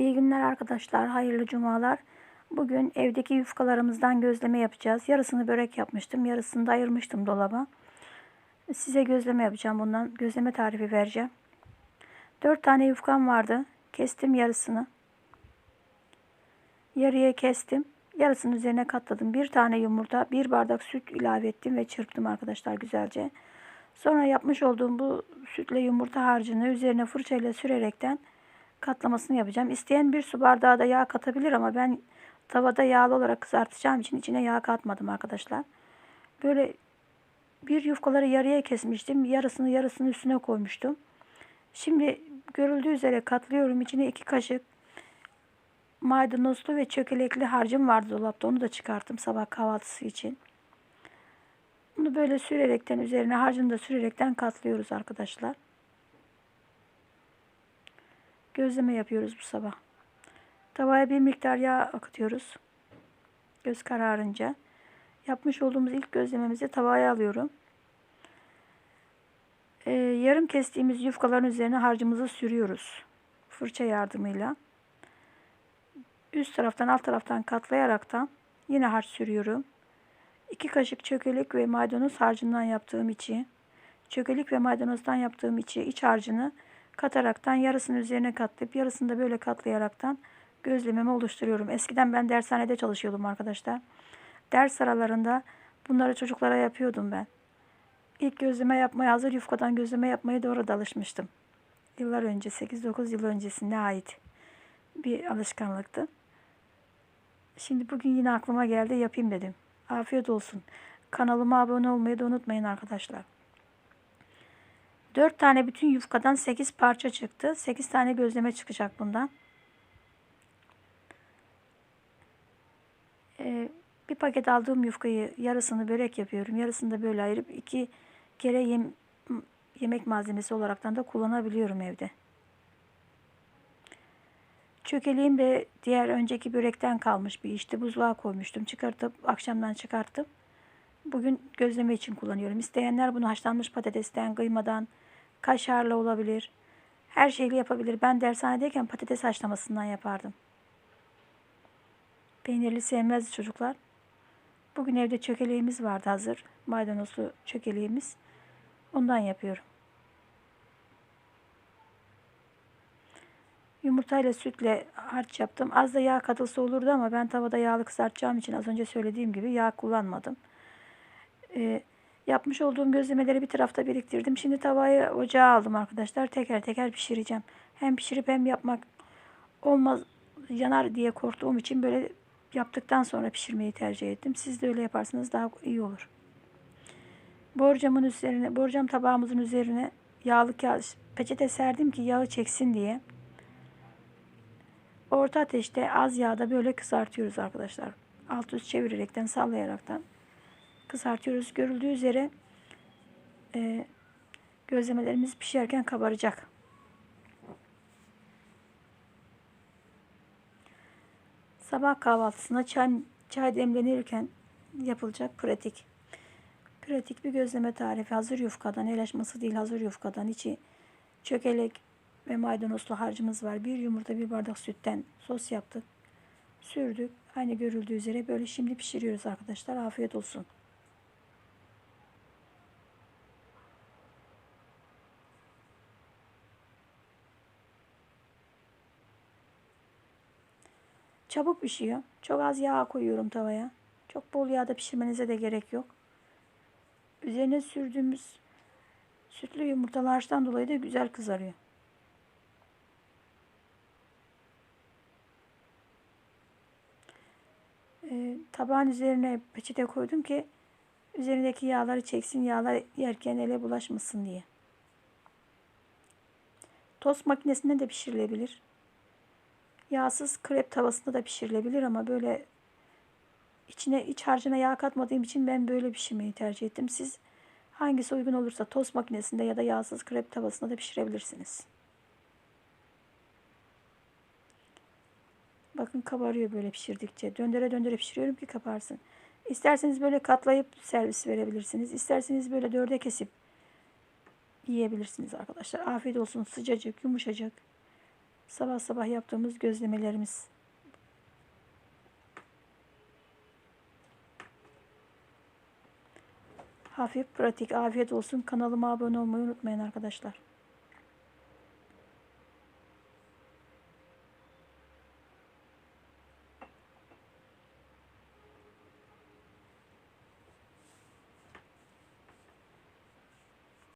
İyi günler arkadaşlar, hayırlı cumalar. Bugün evdeki yufkalarımızdan gözleme yapacağız. Yarısını börek yapmıştım, yarısını da ayırmıştım dolaba. Size gözleme yapacağım bundan. Gözleme tarifi vereceğim. 4 tane yufkam vardı. Kestim yarısını. Yarıya kestim. Yarısını üzerine katladım. Bir tane yumurta, bir bardak süt ilave ettim ve çırptım arkadaşlar güzelce. Sonra yapmış olduğum bu sütle yumurta harcını üzerine fırçayla sürerekten katlamasını yapacağım. İsteyen bir su bardağı da yağ katabilir ama ben tavada yağlı olarak kızartacağım için içine yağ katmadım arkadaşlar. Böyle bir yufkaları yarıya kesmiştim. Yarısını yarısını üstüne koymuştum. Şimdi görüldüğü üzere katlıyorum. İçine iki kaşık maydanozlu ve çökelekli harcım vardı dolapta. Onu da çıkarttım sabah kahvaltısı için. Bunu böyle sürerekten üzerine harcını da sürerekten katlıyoruz arkadaşlar. Gözleme yapıyoruz bu sabah. Tavaya bir miktar yağ akıtıyoruz. Göz kararınca. Yapmış olduğumuz ilk gözlememizi tavaya alıyorum. Ee, yarım kestiğimiz yufkaların üzerine harcımızı sürüyoruz. Fırça yardımıyla. Üst taraftan alt taraftan katlayaraktan yine harç sürüyorum. 2 kaşık çökelek ve maydanoz harcından yaptığım içi, çökelek ve maydanozdan yaptığım içi iç harcını kataraktan yarısını üzerine katlayıp yarısını da böyle katlayaraktan gözlememi oluşturuyorum. Eskiden ben dershanede çalışıyordum arkadaşlar. Ders aralarında bunları çocuklara yapıyordum ben. İlk gözleme yapmaya, hazır yufkadan gözleme yapmaya da orada alışmıştım. Yıllar önce, 8-9 yıl öncesine ait bir alışkanlıktı. Şimdi bugün yine aklıma geldi yapayım dedim. Afiyet olsun. Kanalıma abone olmayı da unutmayın arkadaşlar. 4 tane bütün yufkadan 8 parça çıktı. 8 tane gözleme çıkacak bundan. Ee, bir paket aldığım yufkayı yarısını börek yapıyorum. Yarısını da böyle ayırıp iki kere yem, yemek malzemesi olaraktan da kullanabiliyorum evde. Çökeliğim de diğer önceki börekten kalmış bir işte buzluğa koymuştum. Çıkartıp akşamdan çıkarttım. Bugün gözleme için kullanıyorum. İsteyenler bunu haşlanmış patatesten, kıymadan, kaşarla olabilir. Her şeyle yapabilir. Ben dershanedeyken patates haşlamasından yapardım. Peynirli sevmez çocuklar. Bugün evde çökeleğimiz vardı hazır. Maydanozlu çökeleğimiz. Ondan yapıyorum. Yumurtayla sütle harç yaptım. Az da yağ katılsa olurdu ama ben tavada yağlı kızartacağım için az önce söylediğim gibi yağ kullanmadım. Ee, yapmış olduğum gözlemeleri bir tarafta biriktirdim. Şimdi tavayı ocağa aldım arkadaşlar. Teker teker pişireceğim. Hem pişirip hem yapmak olmaz yanar diye korktuğum için böyle yaptıktan sonra pişirmeyi tercih ettim. Siz de öyle yaparsanız daha iyi olur. Borcamın üzerine, borcam tabağımızın üzerine yağlı kağıt, peçete serdim ki yağı çeksin diye. Orta ateşte az yağda böyle kızartıyoruz arkadaşlar. Alt üst çevirerekten, sallayaraktan kızartıyoruz. Görüldüğü üzere e, gözlemelerimiz pişerken kabaracak. Sabah kahvaltısına çay, çay demlenirken yapılacak pratik. Pratik bir gözleme tarifi. Hazır yufkadan, el açması değil hazır yufkadan. içi çökelek ve maydanozlu harcımız var. Bir yumurta, bir bardak sütten sos yaptık. Sürdük. Aynı görüldüğü üzere böyle şimdi pişiriyoruz arkadaşlar. Afiyet olsun. Çabuk pişiyor. Çok az yağ koyuyorum tavaya. Çok bol yağda pişirmenize de gerek yok. Üzerine sürdüğümüz sütlü yumurtalardan dolayı da güzel kızarıyor. Ee, tabağın üzerine peçete koydum ki üzerindeki yağları çeksin. Yağlar yerken ele bulaşmasın diye. Tost makinesinde de pişirilebilir. Yağsız krep tavasında da pişirilebilir ama böyle içine iç harcına yağ katmadığım için ben böyle pişirmeyi tercih ettim. Siz hangisi uygun olursa tost makinesinde ya da yağsız krep tavasında da pişirebilirsiniz. Bakın kabarıyor böyle pişirdikçe. Döndüre döndüre pişiriyorum ki kaparsın. İsterseniz böyle katlayıp servis verebilirsiniz. İsterseniz böyle dörde kesip yiyebilirsiniz arkadaşlar. Afiyet olsun. Sıcacık, yumuşacık. Sabah sabah yaptığımız gözlemelerimiz. Hafif, pratik, afiyet olsun. Kanalıma abone olmayı unutmayın arkadaşlar.